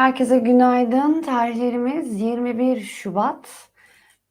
Herkese günaydın. Tarihlerimiz 21 Şubat.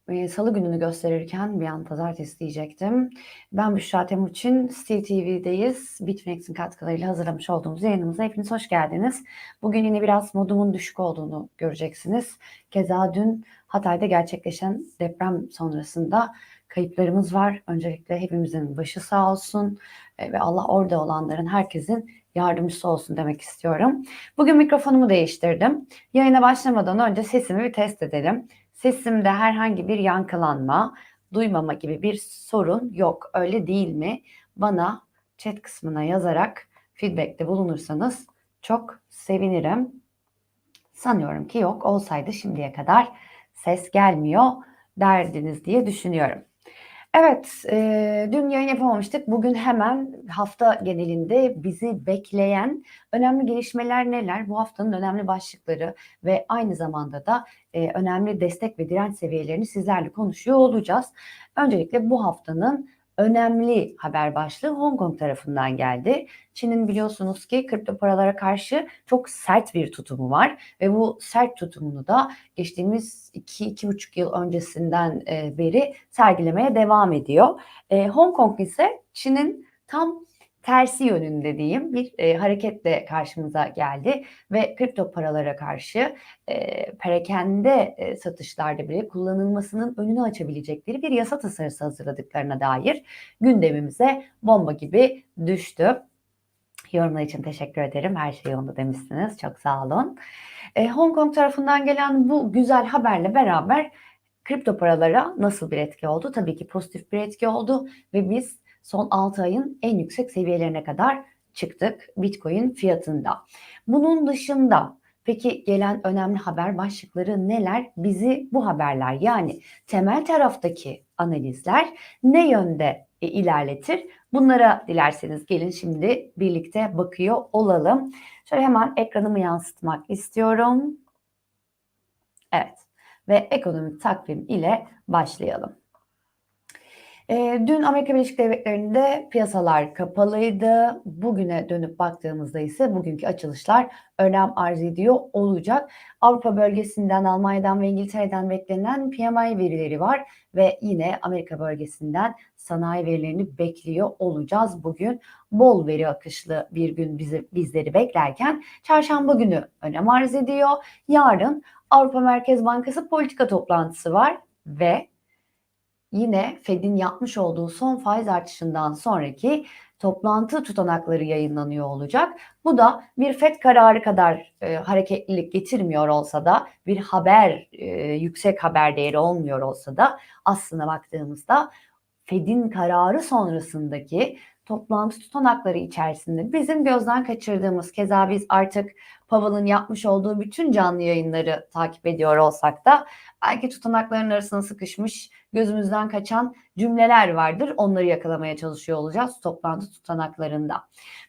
Ee, Salı gününü gösterirken bir an pazartesi diyecektim. Ben Büşra Temuçin, Steel TV'deyiz. Bitfinex'in katkılarıyla hazırlamış olduğumuz yayınımıza hepiniz hoş geldiniz. Bugün yine biraz modumun düşük olduğunu göreceksiniz. Keza dün Hatay'da gerçekleşen deprem sonrasında kayıplarımız var. Öncelikle hepimizin başı sağ olsun Ee, ve Allah orada olanların herkesin yardımcısı olsun demek istiyorum. Bugün mikrofonumu değiştirdim. Yayına başlamadan önce sesimi bir test edelim. Sesimde herhangi bir yankılanma, duymama gibi bir sorun yok. Öyle değil mi? Bana chat kısmına yazarak feedbackte bulunursanız çok sevinirim. Sanıyorum ki yok. Olsaydı şimdiye kadar ses gelmiyor derdiniz diye düşünüyorum. Evet, e, dün yayın yapamamıştık. Bugün hemen hafta genelinde bizi bekleyen önemli gelişmeler neler? Bu haftanın önemli başlıkları ve aynı zamanda da e, önemli destek ve direnç seviyelerini sizlerle konuşuyor olacağız. Öncelikle bu haftanın önemli haber başlığı Hong Kong tarafından geldi. Çin'in biliyorsunuz ki kripto paralara karşı çok sert bir tutumu var ve bu sert tutumunu da geçtiğimiz 2-2,5 yıl öncesinden e, beri sergilemeye devam ediyor. E, Hong Kong ise Çin'in tam tersi yönünde diyeyim bir e, hareketle karşımıza geldi ve kripto paralara karşı e, perakende e, satışlarda bile kullanılmasının önünü açabilecekleri bir yasa tasarısı hazırladıklarına dair gündemimize bomba gibi düştü. Yorumlar için teşekkür ederim. Her şey yolunda demişsiniz. Çok sağ olun. E, Hong Kong tarafından gelen bu güzel haberle beraber kripto paralara nasıl bir etki oldu? Tabii ki pozitif bir etki oldu ve biz son 6 ayın en yüksek seviyelerine kadar çıktık Bitcoin fiyatında. Bunun dışında peki gelen önemli haber başlıkları neler? Bizi bu haberler yani temel taraftaki analizler ne yönde e, ilerletir? Bunlara dilerseniz gelin şimdi birlikte bakıyor olalım. Şöyle hemen ekranımı yansıtmak istiyorum. Evet ve ekonomik takvim ile başlayalım. E, dün Amerika Birleşik Devletleri'nde piyasalar kapalıydı. Bugüne dönüp baktığımızda ise bugünkü açılışlar önem arz ediyor olacak. Avrupa bölgesinden, Almanya'dan ve İngiltere'den beklenen PMI verileri var ve yine Amerika bölgesinden sanayi verilerini bekliyor olacağız bugün. Bol veri akışlı bir gün bizi, bizleri beklerken çarşamba günü önem arz ediyor. Yarın Avrupa Merkez Bankası politika toplantısı var ve yine Fed'in yapmış olduğu son faiz artışından sonraki toplantı tutanakları yayınlanıyor olacak. Bu da bir FED kararı kadar e, hareketlilik getirmiyor olsa da bir haber e, yüksek haber değeri olmuyor olsa da aslına baktığımızda Fed'in kararı sonrasındaki toplantı tutanakları içerisinde bizim gözden kaçırdığımız keza biz artık Powell'ın yapmış olduğu bütün canlı yayınları takip ediyor olsak da belki tutanakların arasına sıkışmış gözümüzden kaçan cümleler vardır. Onları yakalamaya çalışıyor olacağız toplantı tutanaklarında.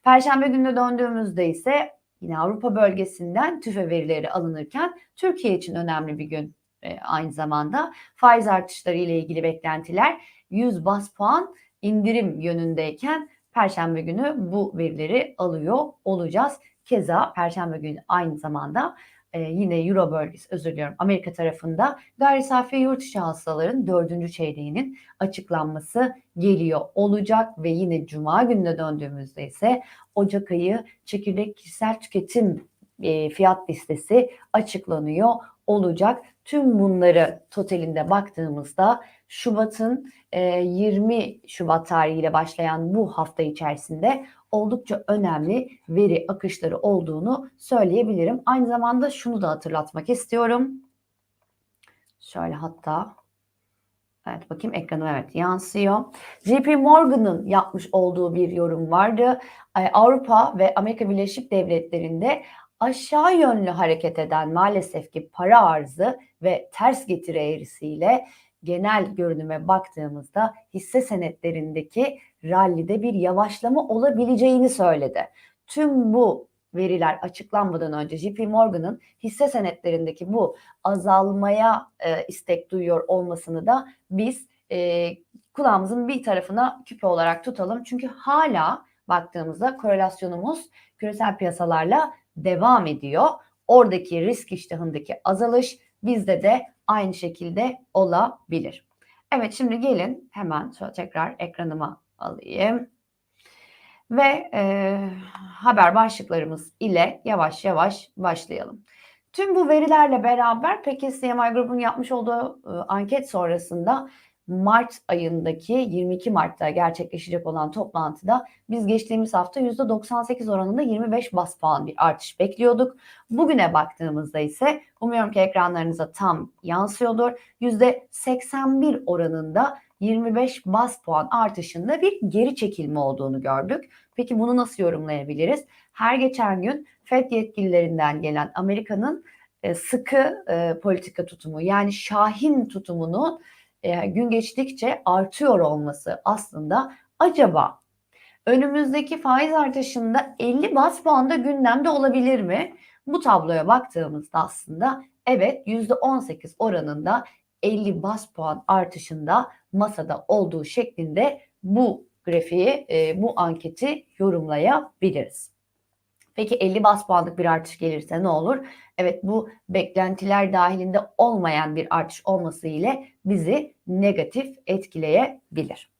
Perşembe gününe döndüğümüzde ise yine Avrupa bölgesinden tüfe verileri alınırken Türkiye için önemli bir gün e, aynı zamanda faiz artışları ile ilgili beklentiler 100 bas puan indirim yönündeyken Perşembe günü bu verileri alıyor olacağız. Keza Perşembe günü aynı zamanda e, yine Euro bölgesi özür diliyorum Amerika tarafında gayri safi yurt içi hasılaların dördüncü çeyreğinin açıklanması geliyor olacak ve yine Cuma gününe döndüğümüzde ise Ocak ayı çekirdek kişisel tüketim e, fiyat listesi açıklanıyor olacak. Tüm bunları totalinde baktığımızda Şubat'ın 20 Şubat tarihiyle başlayan bu hafta içerisinde oldukça önemli veri akışları olduğunu söyleyebilirim. Aynı zamanda şunu da hatırlatmak istiyorum. Şöyle hatta Evet bakayım ekranım evet yansıyor. JP Morgan'ın yapmış olduğu bir yorum vardı. Avrupa ve Amerika Birleşik Devletleri'nde aşağı yönlü hareket eden maalesef ki para arzı ve ters getiri eğrisiyle genel görünüme baktığımızda hisse senetlerindeki rallide bir yavaşlama olabileceğini söyledi. Tüm bu veriler açıklanmadan önce JP Morgan'ın hisse senetlerindeki bu azalmaya e, istek duyuyor olmasını da biz e, kulağımızın bir tarafına küpe olarak tutalım. Çünkü hala baktığımızda korelasyonumuz küresel piyasalarla devam ediyor. oradaki risk iştahındaki azalış bizde de aynı şekilde olabilir. Evet şimdi gelin hemen şöyle tekrar ekranıma alayım. Ve e, haber başlıklarımız ile yavaş yavaş başlayalım. Tüm bu verilerle beraber peki CMI Group'un yapmış olduğu e, anket sonrasında Mart ayındaki 22 Mart'ta gerçekleşecek olan toplantıda biz geçtiğimiz hafta %98 oranında 25 bas puan bir artış bekliyorduk. Bugüne baktığımızda ise umuyorum ki ekranlarınıza tam yansıyordur. %81 oranında 25 bas puan artışında bir geri çekilme olduğunu gördük. Peki bunu nasıl yorumlayabiliriz? Her geçen gün FED yetkililerinden gelen Amerika'nın e, sıkı e, politika tutumu yani şahin tutumunu e, gün geçtikçe artıyor olması aslında acaba önümüzdeki faiz artışında 50 bas puan da gündemde olabilir mi? Bu tabloya baktığımızda aslında evet %18 oranında 50 bas puan artışında masada olduğu şeklinde bu grafiği, e, bu anketi yorumlayabiliriz. Peki 50 bas puanlık bir artış gelirse ne olur? Evet bu beklentiler dahilinde olmayan bir artış olması ile bizi negatif etkileyebilir.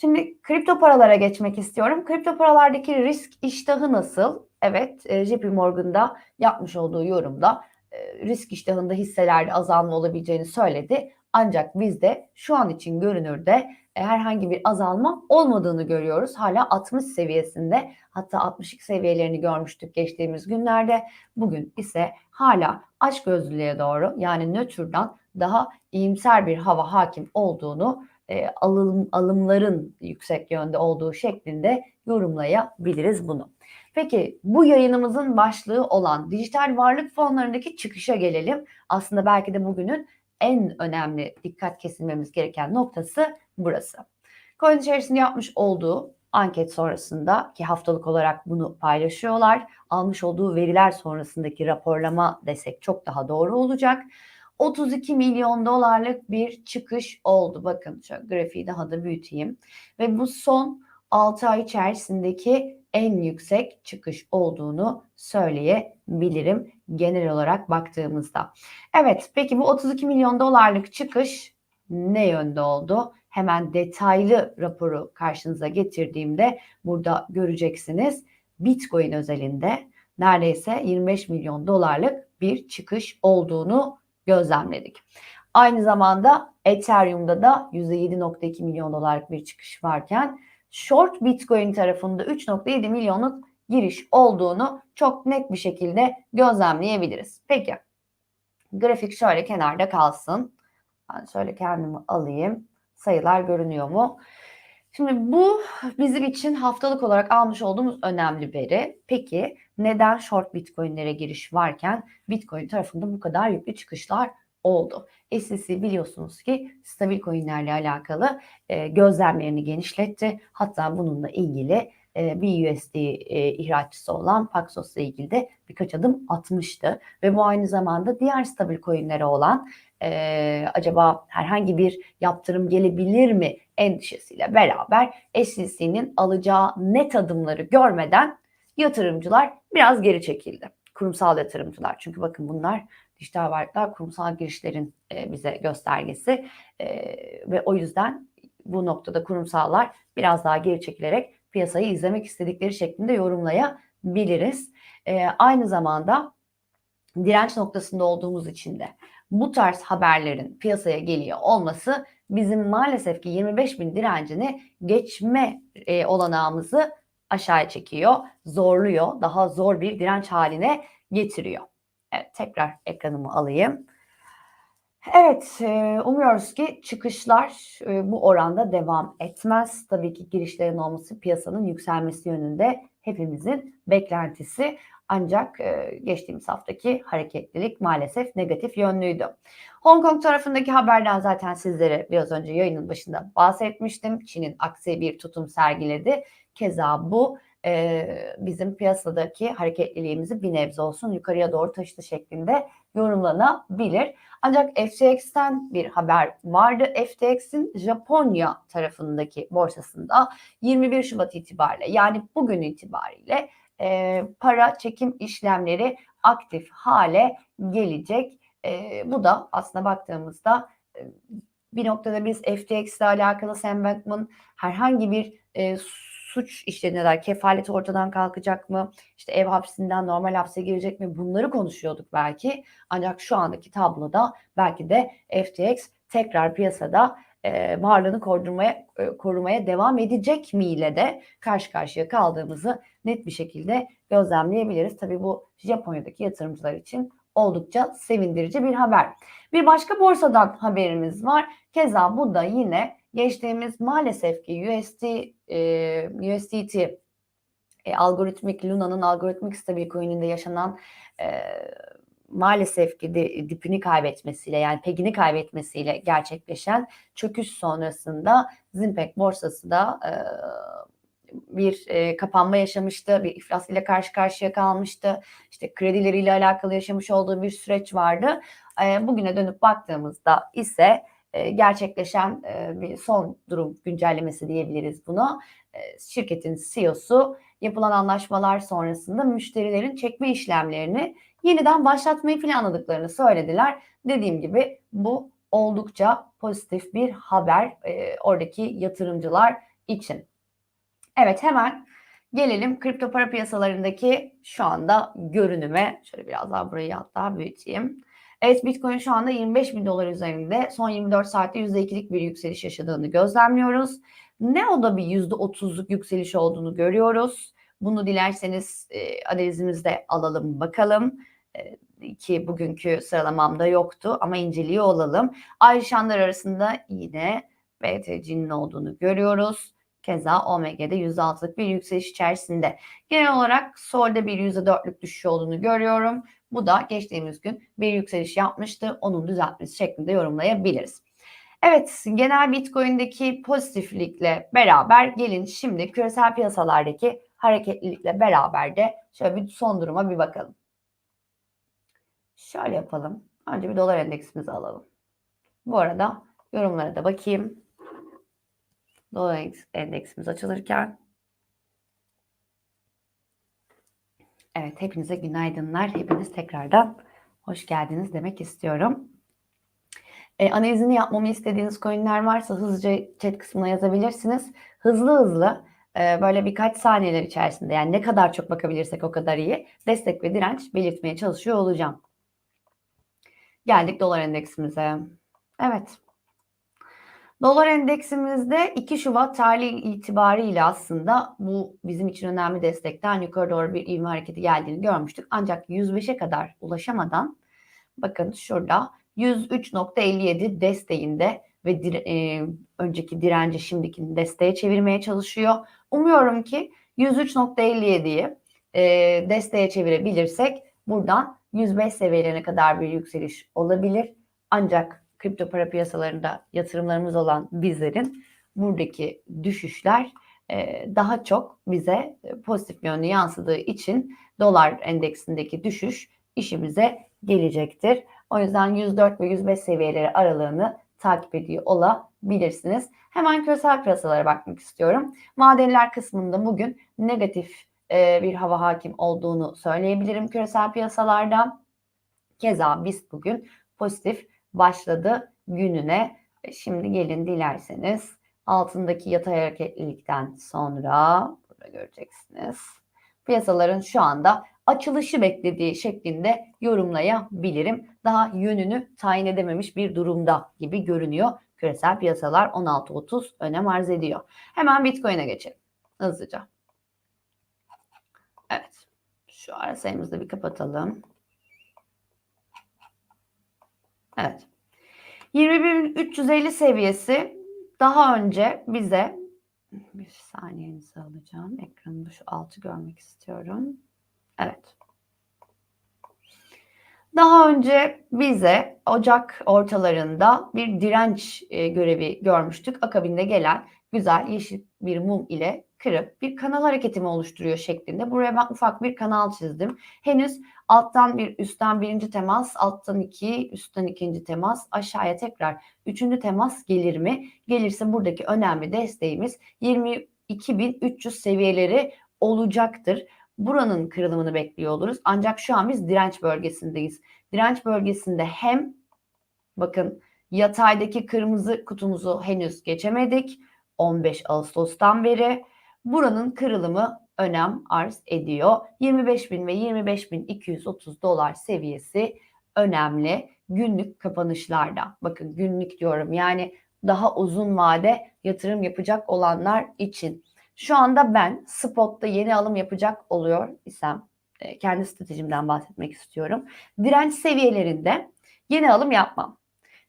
Şimdi kripto paralara geçmek istiyorum. Kripto paralardaki risk iştahı nasıl? Evet, e, JP Morgan'da yapmış olduğu yorumda e, risk iştahında hisselerde azalma olabileceğini söyledi. Ancak bizde şu an için görünürde e, herhangi bir azalma olmadığını görüyoruz. Hala 60 seviyesinde hatta 62 seviyelerini görmüştük geçtiğimiz günlerde. Bugün ise hala aç gözlülüğe doğru yani nötrdan daha iyimser bir hava hakim olduğunu e, alım, alımların yüksek yönde olduğu şeklinde yorumlayabiliriz bunu. Peki bu yayınımızın başlığı olan dijital varlık fonlarındaki çıkışa gelelim. Aslında belki de bugünün en önemli dikkat kesilmemiz gereken noktası burası. Coin içerisinde yapmış olduğu anket sonrasında ki haftalık olarak bunu paylaşıyorlar. Almış olduğu veriler sonrasındaki raporlama desek çok daha doğru olacak. 32 milyon dolarlık bir çıkış oldu. Bakın şöyle grafiği daha da büyüteyim. Ve bu son 6 ay içerisindeki en yüksek çıkış olduğunu söyleyebilirim genel olarak baktığımızda. Evet peki bu 32 milyon dolarlık çıkış ne yönde oldu? Hemen detaylı raporu karşınıza getirdiğimde burada göreceksiniz. Bitcoin özelinde neredeyse 25 milyon dolarlık bir çıkış olduğunu gözlemledik. Aynı zamanda Ethereum'da da %7.2 milyon dolarlık bir çıkış varken short Bitcoin tarafında 3.7 milyonluk giriş olduğunu çok net bir şekilde gözlemleyebiliriz. Peki grafik şöyle kenarda kalsın. Ben şöyle kendimi alayım. Sayılar görünüyor mu? Şimdi bu bizim için haftalık olarak almış olduğumuz önemli veri. Peki neden short bitcoinlere giriş varken bitcoin tarafında bu kadar yüklü çıkışlar oldu? SEC biliyorsunuz ki stabil coinlerle alakalı e, gözlemlerini genişletti. Hatta bununla ilgili e, bir USD e, ihracçısı olan Paxos'la ilgili de birkaç adım atmıştı. Ve bu aynı zamanda diğer stabil coinlere olan e, acaba herhangi bir yaptırım gelebilir mi endişesiyle beraber SEC'nin alacağı net adımları görmeden yatırımcılar biraz geri çekildi. Kurumsal yatırımcılar. Çünkü bakın bunlar dijital varlıklar kurumsal girişlerin e, bize göstergesi e, ve o yüzden bu noktada kurumsallar biraz daha geri çekilerek piyasayı izlemek istedikleri şeklinde yorumlayabiliriz. E, aynı zamanda direnç noktasında olduğumuz için de bu tarz haberlerin piyasaya geliyor olması bizim maalesef ki 25 bin direncini geçme e, olanağımızı aşağıya çekiyor, zorluyor, daha zor bir direnç haline getiriyor. Evet, tekrar ekranımı alayım. Evet, e, umuyoruz ki çıkışlar e, bu oranda devam etmez. Tabii ki girişlerin olması piyasanın yükselmesi yönünde hepimizin beklentisi. Ancak e, geçtiğimiz haftaki hareketlilik maalesef negatif yönlüydü. Hong Kong tarafındaki haberden zaten sizlere biraz önce yayının başında bahsetmiştim. Çin'in aksi bir tutum sergiledi. Keza bu bizim piyasadaki hareketliliğimizi bir nebze olsun yukarıya doğru taşıdı şeklinde yorumlanabilir. Ancak FTX'ten bir haber vardı. FTX'in Japonya tarafındaki borsasında 21 Şubat itibariyle yani bugün itibariyle e, para çekim işlemleri aktif hale gelecek. E, bu da aslında baktığımızda e, bir noktada biz FTX ile alakalı Sam Bankman herhangi bir e, suç işlediğine dair kefalet ortadan kalkacak mı? İşte ev hapsinden normal hapse girecek mi? Bunları konuşuyorduk belki. Ancak şu andaki tabloda belki de FTX tekrar piyasada e, varlığını korumaya, e, korumaya devam edecek mi ile de karşı karşıya kaldığımızı net bir şekilde gözlemleyebiliriz. Tabii bu Japonya'daki yatırımcılar için oldukça sevindirici bir haber. Bir başka borsadan haberimiz var. Keza bu da yine geçtiğimiz maalesef ki USD, e, USDT e, algoritmik Luna'nın algoritmik stabil coin'inde yaşanan e, maalesef ki de, dipini kaybetmesiyle yani pegini kaybetmesiyle gerçekleşen çöküş sonrasında Zimpek borsası da e, bir e, kapanma yaşamıştı, bir iflas ile karşı karşıya kalmıştı. İşte kredileriyle alakalı yaşamış olduğu bir süreç vardı. E, bugüne dönüp baktığımızda ise gerçekleşen e, bir son durum güncellemesi diyebiliriz buna. E, şirketin CEO'su yapılan anlaşmalar sonrasında müşterilerin çekme işlemlerini yeniden başlatmayı planladıklarını söylediler. Dediğim gibi bu oldukça pozitif bir haber e, oradaki yatırımcılar için. Evet hemen gelelim kripto para piyasalarındaki şu anda görünüme. Şöyle biraz daha burayı hatta büyüteyim. Evet Bitcoin şu anda 25 bin dolar üzerinde son 24 saatte %2'lik bir yükseliş yaşadığını gözlemliyoruz. Ne o da bir %30'luk yükseliş olduğunu görüyoruz. Bunu dilerseniz e, analizimizde alalım bakalım e, ki bugünkü sıralamamda yoktu ama inceliyor olalım. Ayrışanlar arasında yine BTC'nin olduğunu görüyoruz. Keza OMG'de %6'lık bir yükseliş içerisinde. Genel olarak Sol'de bir %4'lük düşüş olduğunu görüyorum. Bu da geçtiğimiz gün bir yükseliş yapmıştı. Onun düzeltmesi şeklinde yorumlayabiliriz. Evet, genel Bitcoin'deki pozitiflikle beraber gelin şimdi küresel piyasalardaki hareketlilikle beraber de şöyle bir son duruma bir bakalım. Şöyle yapalım. Önce bir dolar endeksimizi alalım. Bu arada yorumlara da bakayım. Dolar endeksimiz açılırken. Evet, hepinize günaydınlar. Hepiniz tekrardan hoş geldiniz demek istiyorum. E, analizini yapmamı istediğiniz coinler varsa hızlıca chat kısmına yazabilirsiniz. Hızlı hızlı e, böyle birkaç saniyeler içerisinde yani ne kadar çok bakabilirsek o kadar iyi destek ve direnç belirtmeye çalışıyor olacağım. Geldik dolar endeksimize. Evet. Dolar endeksimizde 2 Şubat tarihi itibariyle aslında bu bizim için önemli destekten yukarı doğru bir ivme hareketi geldiğini görmüştük. Ancak 105'e kadar ulaşamadan bakın şurada 103.57 desteğinde ve dire, e, önceki direnci şimdiki desteğe çevirmeye çalışıyor. Umuyorum ki 103.57'yi e, desteğe çevirebilirsek buradan 105 seviyelerine kadar bir yükseliş olabilir. Ancak kripto para piyasalarında yatırımlarımız olan bizlerin buradaki düşüşler e, daha çok bize e, pozitif yönlü yansıdığı için dolar endeksindeki düşüş işimize gelecektir. O yüzden 104 ve 105 seviyeleri aralığını takip ediyor olabilirsiniz. Hemen küresel piyasalara bakmak istiyorum. Vadeliler kısmında bugün negatif e, bir hava hakim olduğunu söyleyebilirim küresel piyasalarda. Keza biz bugün pozitif başladı gününe. E, şimdi gelin dilerseniz altındaki yatay hareketlilikten sonra burada göreceksiniz. Piyasaların şu anda açılışı beklediği şeklinde yorumlayabilirim. Daha yönünü tayin edememiş bir durumda gibi görünüyor. Küresel piyasalar 16.30 önem arz ediyor. Hemen Bitcoin'e geçelim hızlıca. Evet. Şu ara sayımızı bir kapatalım. Evet. 21.350 seviyesi daha önce bize bir saniyenizi alacağım. Ekranımda şu altı görmek istiyorum. Evet. Daha önce bize Ocak ortalarında bir direnç e, görevi görmüştük. Akabinde gelen güzel yeşil bir mum ile kırıp bir kanal hareketi mi oluşturuyor şeklinde. Buraya ben ufak bir kanal çizdim. Henüz alttan bir üstten birinci temas, alttan iki, üstten ikinci temas, aşağıya tekrar üçüncü temas gelir mi? Gelirse buradaki önemli desteğimiz 22.300 seviyeleri olacaktır. Buranın kırılımını bekliyor oluruz. Ancak şu an biz direnç bölgesindeyiz. Direnç bölgesinde hem bakın yataydaki kırmızı kutumuzu henüz geçemedik. 15 Ağustos'tan beri buranın kırılımı önem arz ediyor. 25.000 ve 25.230 dolar seviyesi önemli günlük kapanışlarda. Bakın günlük diyorum yani daha uzun vade yatırım yapacak olanlar için. Şu anda ben spotta yeni alım yapacak oluyor isem e, kendi stratejimden bahsetmek istiyorum. Direnç seviyelerinde yeni alım yapmam.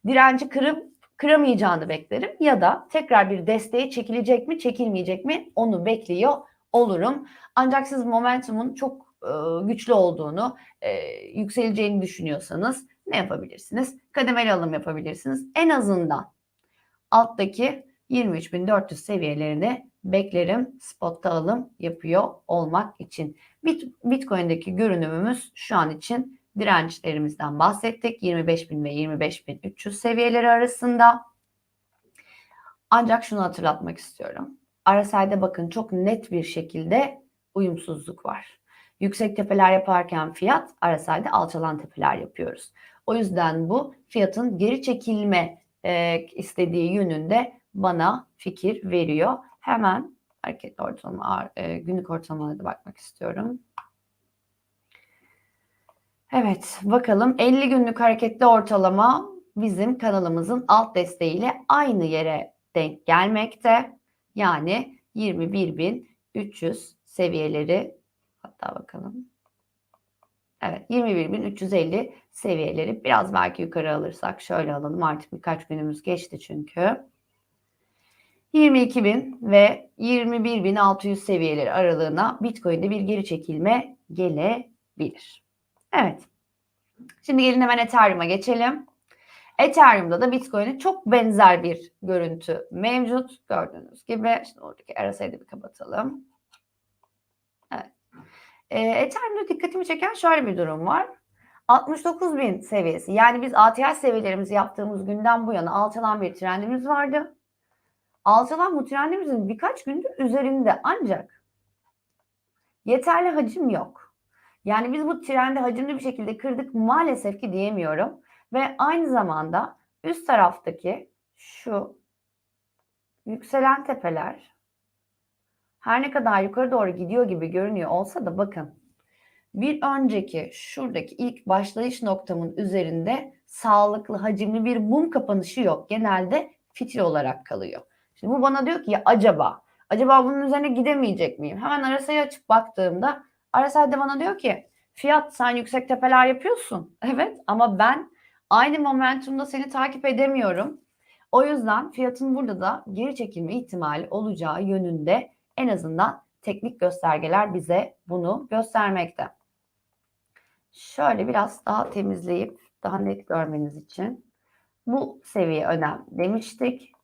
Direnci kırıp kıramayacağını beklerim ya da tekrar bir desteğe çekilecek mi çekilmeyecek mi onu bekliyor olurum. Ancak siz momentumun çok e, güçlü olduğunu, e, yükseleceğini düşünüyorsanız ne yapabilirsiniz? Kademeli alım yapabilirsiniz. En azından alttaki 23.400 seviyelerini beklerim spotta alım yapıyor olmak için. Bit, Bitcoin'deki görünümümüz şu an için dirençlerimizden bahsettik. 25.000 ve 25.300 seviyeleri arasında. Ancak şunu hatırlatmak istiyorum. RSI'de bakın çok net bir şekilde uyumsuzluk var. Yüksek tepeler yaparken fiyat RSI'de alçalan tepeler yapıyoruz. O yüzden bu fiyatın geri çekilme e, istediği yönünde bana fikir veriyor. Hemen hareketli ortalama, e, günlük ortalamalara da bakmak istiyorum. Evet, bakalım 50 günlük hareketli ortalama bizim kanalımızın alt desteğiyle aynı yere denk gelmekte. Yani 21.300 seviyeleri hatta bakalım. Evet 21.350 seviyeleri biraz belki yukarı alırsak şöyle alalım artık birkaç günümüz geçti çünkü. 22.000 ve 21.600 seviyeleri aralığına Bitcoin'de bir geri çekilme gelebilir. Evet. Şimdi gelin hemen Ethereum'a geçelim. Ethereum'da da Bitcoin'e çok benzer bir görüntü mevcut. Gördüğünüz gibi. Şimdi oradaki RSI'yi bir kapatalım. Evet. Ee, Ethereum'da dikkatimi çeken şöyle bir durum var. 69 bin seviyesi. Yani biz ATH seviyelerimizi yaptığımız günden bu yana alçalan bir trendimiz vardı. Alçalan bu trendimizin birkaç gündür üzerinde ancak yeterli hacim yok. Yani biz bu trendi hacimli bir şekilde kırdık maalesef ki diyemiyorum. Ve aynı zamanda üst taraftaki şu yükselen tepeler her ne kadar yukarı doğru gidiyor gibi görünüyor olsa da bakın bir önceki şuradaki ilk başlayış noktamın üzerinde sağlıklı hacimli bir mum kapanışı yok. Genelde fitil olarak kalıyor. Şimdi bu bana diyor ki ya acaba acaba bunun üzerine gidemeyecek miyim? Hemen RSI'yi açıp baktığımda RSI'de bana diyor ki fiyat sen yüksek tepeler yapıyorsun. Evet ama ben aynı momentumda seni takip edemiyorum. O yüzden fiyatın burada da geri çekilme ihtimali olacağı yönünde en azından teknik göstergeler bize bunu göstermekte. Şöyle biraz daha temizleyip daha net görmeniz için bu seviye önem demiştik.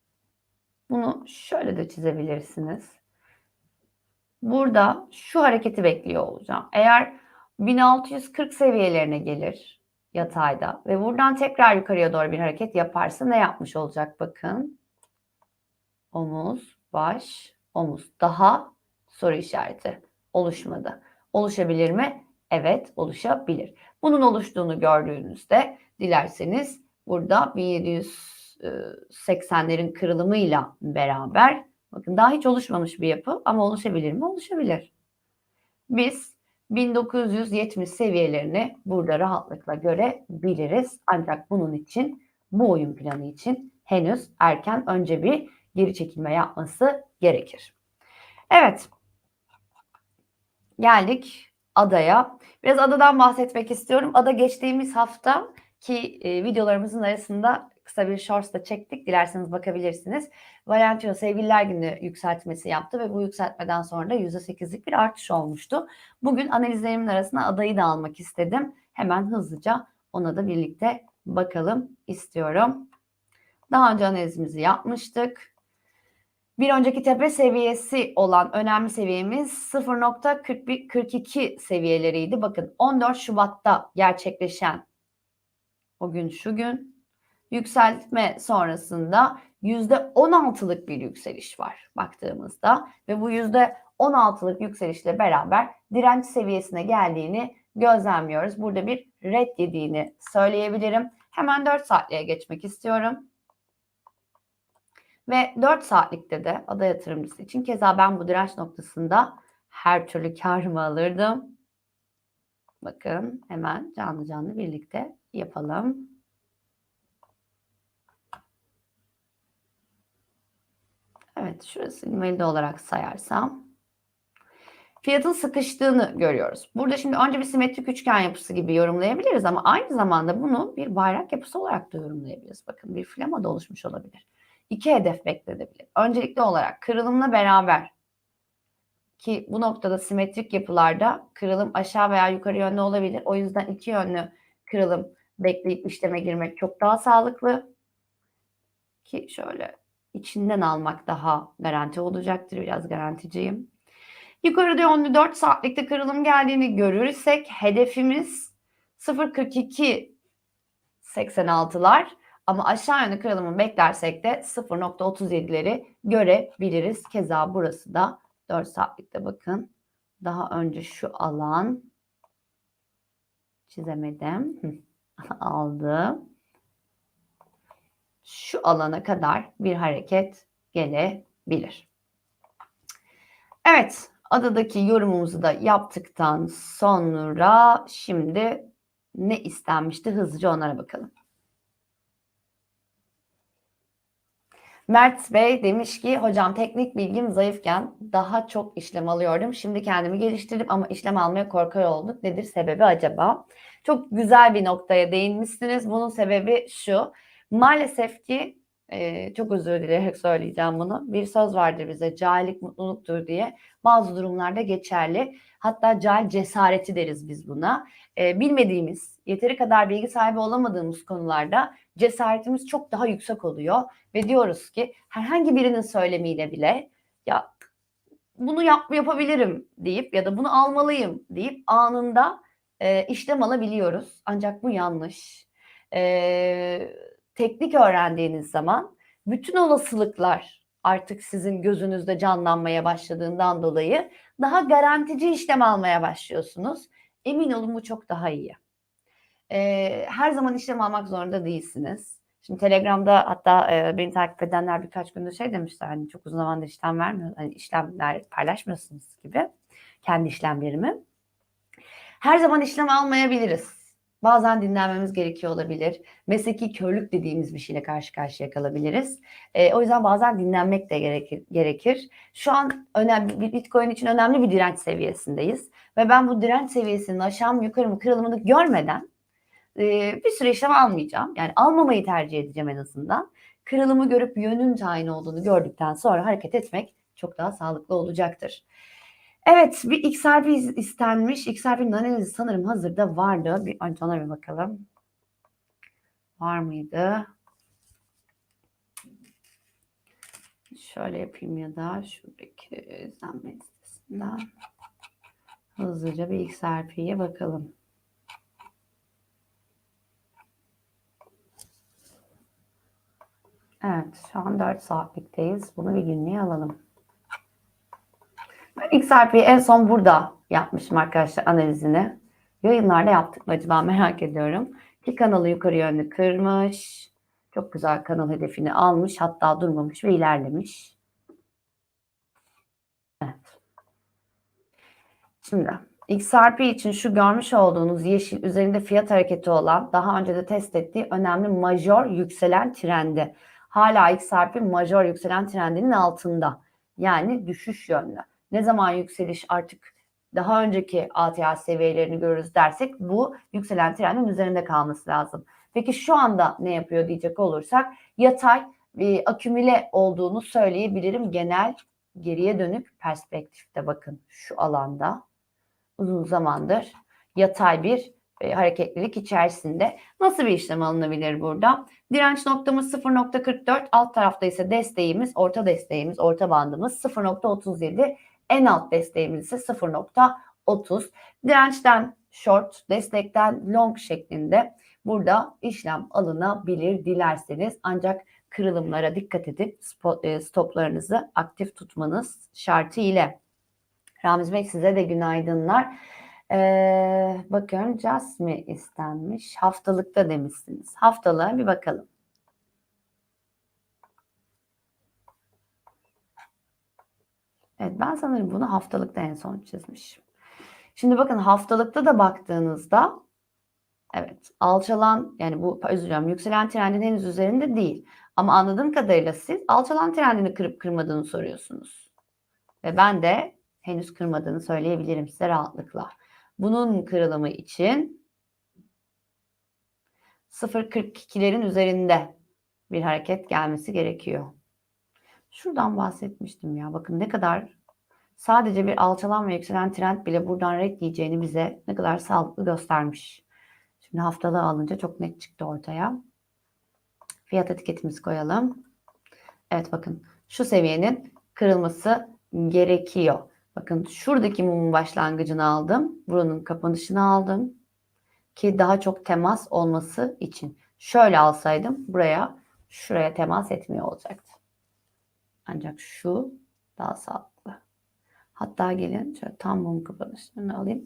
Bunu şöyle de çizebilirsiniz. Burada şu hareketi bekliyor olacağım. Eğer 1640 seviyelerine gelir yatayda ve buradan tekrar yukarıya doğru bir hareket yaparsa ne yapmış olacak bakın. Omuz, baş, omuz. Daha soru işareti oluşmadı. Oluşabilir mi? Evet, oluşabilir. Bunun oluştuğunu gördüğünüzde dilerseniz burada 1780'lerin kırılımıyla beraber bakın daha hiç oluşmamış bir yapı ama oluşabilir mi? Oluşabilir. Biz 1970 seviyelerini burada rahatlıkla görebiliriz. Ancak bunun için bu oyun planı için henüz erken önce bir geri çekilme yapması gerekir. Evet. Geldik adaya. Biraz adadan bahsetmek istiyorum. Ada geçtiğimiz hafta ki e, videolarımızın arasında kısa bir shorts da çektik. Dilerseniz bakabilirsiniz. Valentino Sevgililer Günü yükseltmesi yaptı ve bu yükseltmeden sonra da %8'lik bir artış olmuştu. Bugün analizlerimin arasına adayı da almak istedim. Hemen hızlıca ona da birlikte bakalım istiyorum. Daha önce analizimizi yapmıştık. Bir önceki tepe seviyesi olan önemli seviyemiz 0.42 seviyeleriydi. Bakın 14 Şubat'ta gerçekleşen o gün şu gün yükseltme sonrasında %16'lık bir yükseliş var baktığımızda ve bu 16'lık yükselişle beraber direnç seviyesine geldiğini gözlemliyoruz. Burada bir red yediğini söyleyebilirim. Hemen 4 saatliğe geçmek istiyorum. Ve 4 saatlikte de ada yatırımcısı için keza ben bu direnç noktasında her türlü karımı alırdım. Bakın hemen canlı canlı birlikte yapalım. Evet şurası invalide olarak sayarsam fiyatın sıkıştığını görüyoruz. Burada şimdi önce bir simetrik üçgen yapısı gibi yorumlayabiliriz ama aynı zamanda bunu bir bayrak yapısı olarak da yorumlayabiliriz. Bakın bir flama da oluşmuş olabilir. İki hedef beklenebilir. Öncelikli olarak kırılımla beraber ki bu noktada simetrik yapılarda kırılım aşağı veya yukarı yönlü olabilir. O yüzden iki yönlü kırılım bekleyip işleme girmek çok daha sağlıklı. Ki şöyle içinden almak daha garanti olacaktır. Biraz garanticiyim. Yukarıda yönlü 4 saatlikte kırılım geldiğini görürsek hedefimiz 0.42 86'lar ama aşağı yönlü kırılımı beklersek de 0.37'leri görebiliriz. Keza burası da 4 saatlikte bakın. Daha önce şu alan çizemedim. Aldım. Şu alana kadar bir hareket gelebilir. Evet, adadaki yorumumuzu da yaptıktan sonra şimdi ne istenmişti hızlıca onlara bakalım. Mert Bey demiş ki hocam teknik bilgim zayıfken daha çok işlem alıyordum. Şimdi kendimi geliştirdim ama işlem almaya korkar olduk. Nedir sebebi acaba? Çok güzel bir noktaya değinmişsiniz. Bunun sebebi şu. Maalesef ki e, çok özür dileyerek söyleyeceğim bunu. Bir söz vardır bize cahillik mutluluktur diye. Bazı durumlarda geçerli. Hatta cahil cesareti deriz biz buna. E, bilmediğimiz, yeteri kadar bilgi sahibi olamadığımız konularda cesaretimiz çok daha yüksek oluyor. Ve diyoruz ki herhangi birinin söylemiyle bile ya bunu yap, yapabilirim deyip ya da bunu almalıyım deyip anında e, işlem alabiliyoruz. Ancak bu yanlış. E, teknik öğrendiğiniz zaman bütün olasılıklar artık sizin gözünüzde canlanmaya başladığından dolayı daha garantici işlem almaya başlıyorsunuz. Emin olun bu çok daha iyi. Ee, her zaman işlem almak zorunda değilsiniz. Şimdi Telegram'da hatta e, beni takip edenler birkaç gündür şey demişler hani çok uzun zamandır işlem vermiyor, hani işlemler paylaşmıyorsunuz gibi kendi işlemlerimi. Her zaman işlem almayabiliriz. Bazen dinlenmemiz gerekiyor olabilir. Mesleki körlük dediğimiz bir şeyle karşı karşıya kalabiliriz. E, o yüzden bazen dinlenmek de gerekir. gerekir. Şu an önemli Bitcoin için önemli bir direnç seviyesindeyiz. Ve ben bu direnç seviyesinin aşağı mı yukarı mı kırılımını görmeden e, bir süre işlem almayacağım. Yani almamayı tercih edeceğim en azından. Kırılımı görüp yönün tayin olduğunu gördükten sonra hareket etmek çok daha sağlıklı olacaktır. Evet bir XRP istenmiş. XRP'nin analizi sanırım hazırda vardı. Bir önce ona bir bakalım. Var mıydı? Şöyle yapayım ya da şuradaki izlenme listesinden hızlıca bir XRP'ye bakalım. Evet şu an 4 saatlikteyiz. Bunu bir günlüğe alalım. Ben XRP'yi en son burada yapmışım arkadaşlar analizini. Yayınlarda yaptık mı acaba merak ediyorum. Ki kanalı yukarı yönlü kırmış. Çok güzel kanal hedefini almış. Hatta durmamış ve ilerlemiş. Evet. Şimdi XRP için şu görmüş olduğunuz yeşil üzerinde fiyat hareketi olan daha önce de test ettiği önemli major yükselen trendi. Hala XRP major yükselen trendinin altında. Yani düşüş yönlü ne zaman yükseliş artık daha önceki ATH seviyelerini görürüz dersek bu yükselen trendin üzerinde kalması lazım. Peki şu anda ne yapıyor diyecek olursak yatay e, akümüle olduğunu söyleyebilirim genel geriye dönük perspektifte bakın şu alanda uzun zamandır yatay bir e, hareketlilik içerisinde. Nasıl bir işlem alınabilir burada? Direnç noktamız 0.44 alt tarafta ise desteğimiz orta desteğimiz orta bandımız 0.37 en alt desteğimiz ise 0.30. Dirençten short, destekten long şeklinde burada işlem alınabilir dilerseniz. Ancak kırılımlara dikkat edip e, stoplarınızı aktif tutmanız şartı ile. Ramiz Bey size de günaydınlar. Ee, bakıyorum mi istenmiş? Haftalıkta demişsiniz. Haftalığa bir bakalım. Evet ben sanırım bunu haftalıkta en son çizmişim. Şimdi bakın haftalıkta da baktığınızda evet alçalan yani bu özür dilerim yükselen trendin henüz üzerinde değil. Ama anladığım kadarıyla siz alçalan trendini kırıp kırmadığını soruyorsunuz. Ve ben de henüz kırmadığını söyleyebilirim size rahatlıkla. Bunun kırılımı için 0.42'lerin üzerinde bir hareket gelmesi gerekiyor. Şuradan bahsetmiştim ya. Bakın ne kadar sadece bir alçalan ve yükselen trend bile buradan red diyeceğini bize ne kadar sağlıklı göstermiş. Şimdi haftalığı alınca çok net çıktı ortaya. Fiyat etiketimizi koyalım. Evet bakın şu seviyenin kırılması gerekiyor. Bakın şuradaki mumun başlangıcını aldım. Buranın kapanışını aldım. Ki daha çok temas olması için. Şöyle alsaydım buraya şuraya temas etmiyor olacaktı. Ancak şu daha sağlıklı. Hatta gelin şöyle tam mum kapanışını alayım.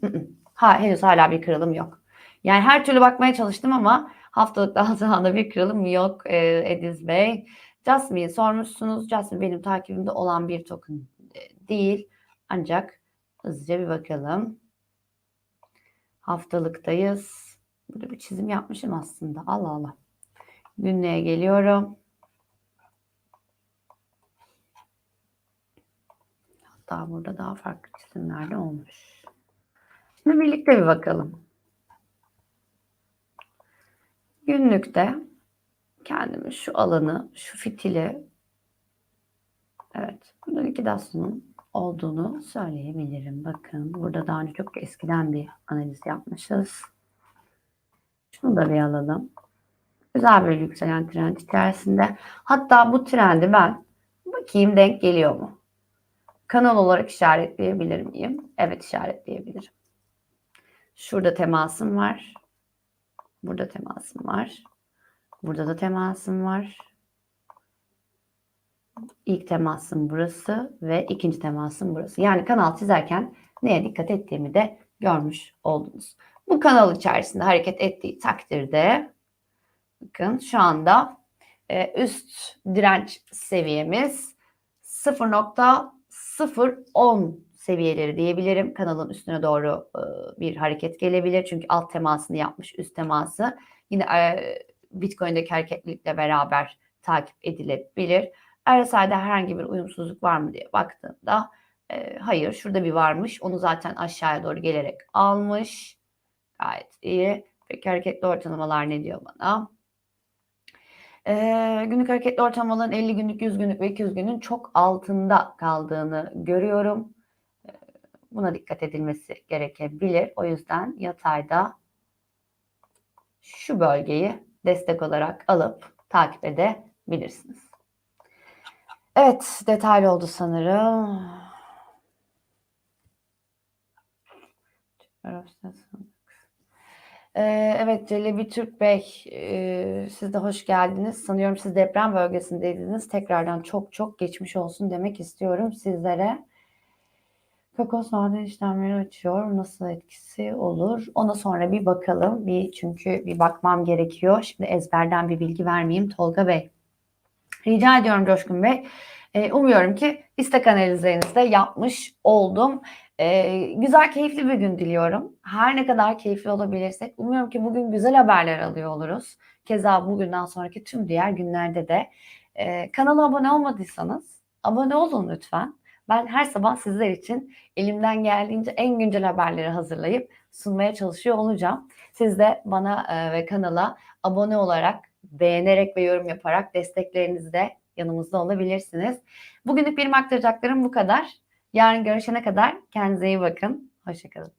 Ha, henüz hala bir kırılım yok. Yani her türlü bakmaya çalıştım ama haftalık daha bir kırılım yok e, Ediz Bey. Jasmine sormuşsunuz. Jasmine benim takibimde olan bir token e, değil. Ancak hızlıca bir bakalım. Haftalıktayız. Burada bir çizim yapmışım aslında. Allah Allah. Günlüğe geliyorum. Hatta burada daha farklı çizimler de olmuş. Şimdi birlikte bir bakalım. Günlükte kendimi şu alanı, şu fitili evet, burada likidasyonun olduğunu söyleyebilirim. Bakın burada daha önce çok eskiden bir analiz yapmışız. Şunu da bir alalım. Güzel bir yükselen trend içerisinde. Hatta bu trendi ben bakayım denk geliyor mu? Kanal olarak işaretleyebilir miyim? Evet işaretleyebilirim. Şurada temasım var. Burada temasım var. Burada da temasım var. İlk temasım burası ve ikinci temasım burası. Yani kanal çizerken neye dikkat ettiğimi de görmüş oldunuz. Bu kanal içerisinde hareket ettiği takdirde bakın şu anda e, üst direnç seviyemiz 0.010 seviyeleri diyebilirim. Kanalın üstüne doğru e, bir hareket gelebilir. Çünkü alt temasını yapmış üst teması. Yine e, Bitcoin'deki hareketlilikle beraber takip edilebilir. RSI'de herhangi bir uyumsuzluk var mı diye baktığımda e, hayır şurada bir varmış. Onu zaten aşağıya doğru gelerek almış. Gayet iyi. Peki hareketli ortalamalar ne diyor bana? Ee, günlük hareketli ortalamaların 50 günlük, 100 günlük ve 200 günün çok altında kaldığını görüyorum. Buna dikkat edilmesi gerekebilir. O yüzden yatayda şu bölgeyi destek olarak alıp takip edebilirsiniz. Evet, detaylı oldu sanırım. Ee, evet Celebi Türk Bey, e, siz de hoş geldiniz. Sanıyorum siz deprem bölgesindeydiniz. Tekrardan çok çok geçmiş olsun demek istiyorum sizlere. Kokos maden işlemleri açıyor. Nasıl etkisi olur? Ona sonra bir bakalım. Bir çünkü bir bakmam gerekiyor. Şimdi ezberden bir bilgi vermeyeyim Tolga Bey. Rica ediyorum Coşkun Bey. E, umuyorum ki istek analizlerinizde yapmış oldum. E, güzel, keyifli bir gün diliyorum. Her ne kadar keyifli olabilirsek umuyorum ki bugün güzel haberler alıyor oluruz. Keza bugünden sonraki tüm diğer günlerde de e, kanala abone olmadıysanız abone olun lütfen. Ben her sabah sizler için elimden geldiğince en güncel haberleri hazırlayıp sunmaya çalışıyor olacağım. Siz de bana ve kanala abone olarak, beğenerek ve yorum yaparak desteklerinizde yanımızda olabilirsiniz. Bugünlük benim aktaracaklarım bu kadar. Yarın görüşene kadar kendinize iyi bakın. Hoşçakalın.